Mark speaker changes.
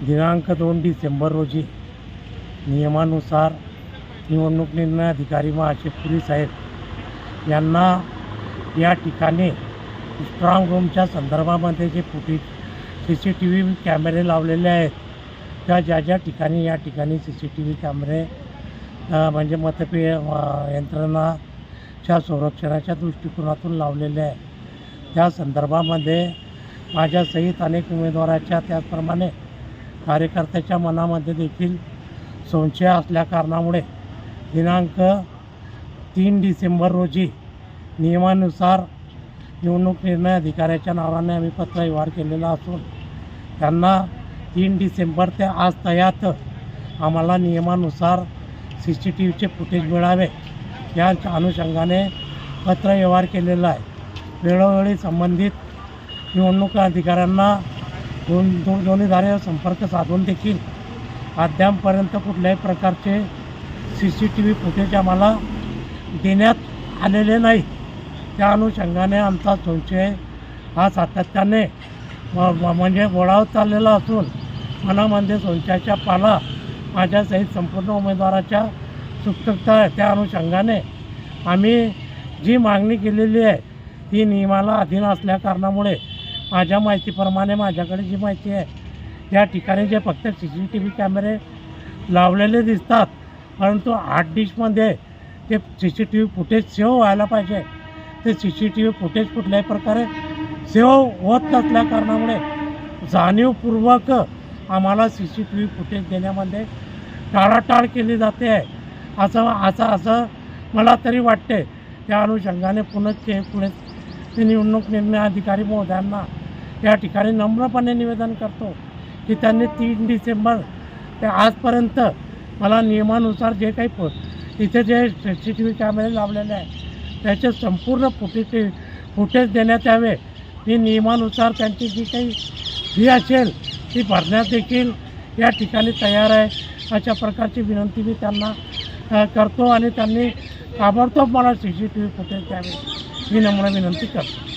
Speaker 1: दिनांक दोन डिसेंबर रोजी नियमानुसार निवडणूक निर्णय अधिकारी महाशिवपुरी साहेब यांना या ठिकाणी स्ट्रॉंग रूमच्या संदर्भामध्ये जे footage C C T V कॅमेरे लावलेले आहेत त्या ज्या ज्या ठिकाणी या ठिकाणी सी सी टी व्ही कॅमेरे म्हणजे मतपे यंत्रणा च्या संरक्षणाच्या दृष्टिकोनातून लावलेले आहे. त्या संदर्भामध्ये माझ्यासहित अनेक उमेदवाराच्या त्याचप्रमाणे कार्यकर्त्याच्या मनामध्ये देखील संशय असल्या कारणामुळे दिनांक तीन डिसेंबर रोजी नियमानुसार निवडणूक निर्णय अधिकाऱ्याच्या नावाने आम्ही पत्रव्यवहार केलेला असून त्यांना तीन डिसेंबर ते आज तयात आम्हाला नियमानुसार सी सी टी व्हीचे फुटेज मिळावे. या अनुषंगाने पत्रव्यवहार केलेला आहे. वेळोवेळी संबंधित निवडणूक अधिकाऱ्यांना दोन दोन दोन्हीद्वारे संपर्क साधून देखील अद्यापर्यंत कुठल्याही प्रकारचे C C T V footage आम्हाला देण्यात आलेले नाही. त्या अनुषंगाने आमचा संशय हा सातत्याने म्हणजे बोळावत चाललेला असून मनामध्ये संशयाच्या पाला माझ्यासहित संपूर्ण उमेदवाराच्या सुप्तता आहे त्या अनुषंगाने आम्ही जी मागणी केलेली आहे ती नियमाला अधीन असल्या कारणामुळे माझ्या माहितीप्रमाणे माझ्याकडे जी माहिती आहे या ठिकाणी जे फक्त सी सी टी व्ही कॅमेरे लावलेले दिसतात परंतु हार्ड डिशमध्ये ते C C T V footage save व्हायला पाहिजे. ते C C T V footage कुठल्याही प्रकारे सेव्ह होत नसल्या कारणामुळे जाणीवपूर्वक आम्हाला C C T V footage देण्यामध्ये टाळाटाळ केली जाते. आहे असं असं असं मला तरी वाटते त्या अनुषंगाने पुनश्च पुढे ते निवडणूक निर्णय अधिकारी महोदयांना या ठिकाणी नम्रपणे निवेदन करतो की त्यांनी तीन डिसेंबर ते आजपर्यंत मला नियमानुसार जे काही प इथे जे सी सी टी व्ही कॅमेरे लावलेले आहे त्याचे संपूर्ण फुटेज फुटेज देण्यात यावे. ही नियमानुसार त्यांची जी काही फी असेल ती भरण्यात देखील या ठिकाणी तयार आहे. अशा प्रकारची विनंती मी त्यांना करतो आणि त्यांनी ताबडतोब मला C C T V footage द्यावे. ही नम्र विनंती करतो.